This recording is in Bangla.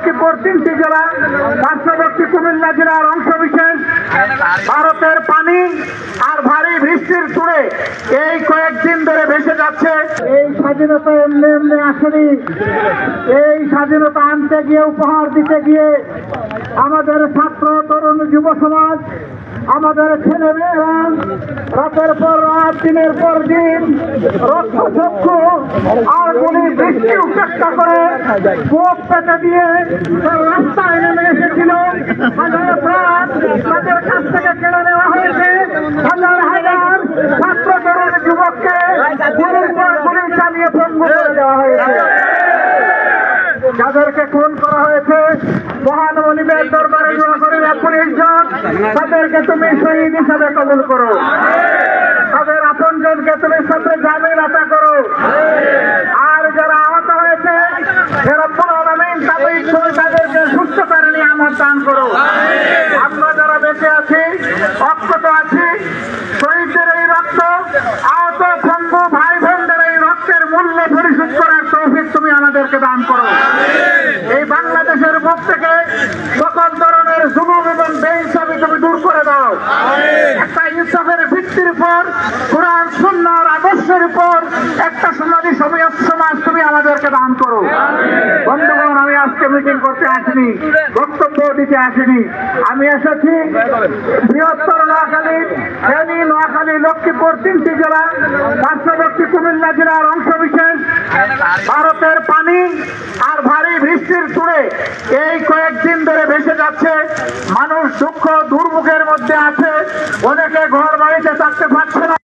লক্ষ্মীপুর তিনটি জেলা পার্শ্ববর্তী কুমিল্লা জেলার অংশ বিশেষ। ভারতের পানি আর ভারী বৃষ্টির চুড়ে এই কয়েকদিন ধরে ভেসে যাচ্ছে। এই স্বাধীনতা এমনি এমনি আসেনি। এই স্বাধীনতা আনতে গিয়ে, উপহার দিতে গিয়ে আমাদের ছাত্র, তরুণ, যুব সমাজ, আমাদের ছেলে মেয়েরা রাতের পর রাত, দিনের পর দিন রক্তচক্ষু আর গুলি বৃষ্টি উপেক্ষা করে বুক পেতে দিয়ে তার রাস্তায় নেমে এসেছিল। হাজার প্রাণ তাদের কাছ থেকে কেড়ে নেওয়া হয়েছে। হাজার হাজার ছাত্র তরুণ যুবককে গুলি চালিয়ে পঙ্গু করে দেওয়া হয়েছে। যাদেরকে খুন করা হয়েছে মহান মনিবের দরবারে দোয়া করে পুলিশ জন তাদেরকে তুমি শহীদ হিসাবে কবুল করো তাদের আপনজনকে তুমি সাথে জামিন আশা করো আর যারা আহত হয়েছে যারা পুনরামিন তাদের তুমি তাদেরকে সুস্থ করে নিয়ে আমার দান করো। আমরা যারা বেঁচে আছি, অক্ষত আছি, শহীদদের এই রক্ত, আহত পঙ্গু ভাই বোনদের এই রক্তের মূল্য পরিশোধ করার তৌফিক তুমি আমাদেরকে দান করো। এই বাংলাদেশের মুখ থেকে সকল ধরনের জুলুম এবং বেইনসামি তুমি দূর করে দাও। একটা ইনসাফের ভিত্তির উপর, কোরআন সুন্নার আদর্শের উপর একটা সমাধি সমাজ সমাজ তুমি আমাদেরকে দান করো বন্ধুগণ আমি আজকে মিটিং করতে আসিনি, বক্তব্য দিতে আসিনি। আমি এসেছি বৃহত্তর নোয়াখালী, ফেনী, নোয়াখালী, লক্ষ্মীপুর তিনটি জেলা, পার্শ্ববর্তী কুমিল্লা জেলার অংশ বিশেষ। ভারতের পানি আর ভারী বৃষ্টির চুড়ে এই কয়েকদিন ধরে ভেসে যাচ্ছে। মানুষ দুঃখ দুর্ভোগের মধ্যে আছে, অনেকে ঘর বাড়িতে থাকতে পারছে না।